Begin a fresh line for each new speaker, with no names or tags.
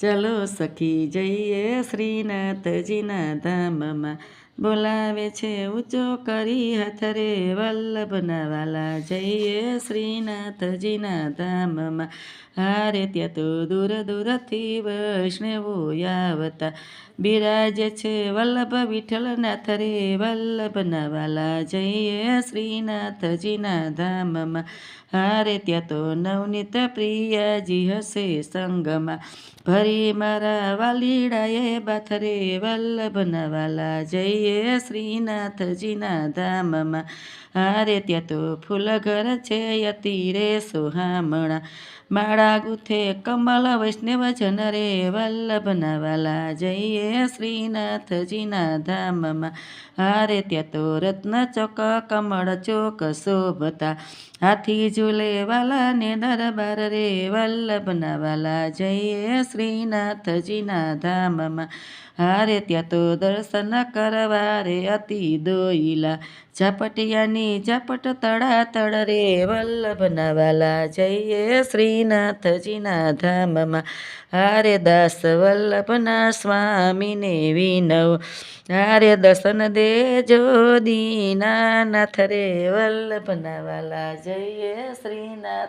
ચલો સખી જઈએ શ્રીનાથજીના ધામમાં બોલાવે છે ઊંચો કરી હથરે વલ્લભના વાલા જઈએ શ્રીનાથજીના ધામમાં. હારે ત્યાં તો દૂર દૂરથી વૈષ્ણવો આવતા. બિરાજે છે વલ્લભ વિઠ્ઠલનાથ રે વલ્લભના વાલા જઈએ શ્રીનાથજીના ધામમાં. હારે ત્યાં તો નવનીત પ્રિયાજી હશે સંગમાં. ભરી મારા વાલીડાએ બાથરે વલ્લભના વાલા જઈએ શ્રીનાથજીના ધામમાં હારે ત્યાં તો ફૂલ ઘર છે યતીરે સોહામણા. માળા ગુથે કમલ, વૈષ્ણવ જન રે વલ્લભના વાલા. જઈએ શ્રીનાથજીના ધામમાં હારે ત્યાં તો રત્ન ચોક કમળ ચોક શોભતા. હાથી ઝૂલે વાલા ને દરબાર રે વલ્લભના વાલા. જઈએ શ્રીનાથજીના ધામમાં હારે ત્યાં તો દર્શન કરવા રે અતિ દોઈલા ઝાપટિયાની ઝાપટ તળા તળ રે વલ્લભના વાલા જઈએ શ્રીનાથજીના ધામમાં. હારે દાસ વલ્લભના સ્વામીને વિનવ. હારે દર્શન દેજો દીનાનાથ રે વલ્લભના વાલા જઈએ શ્રીનાથ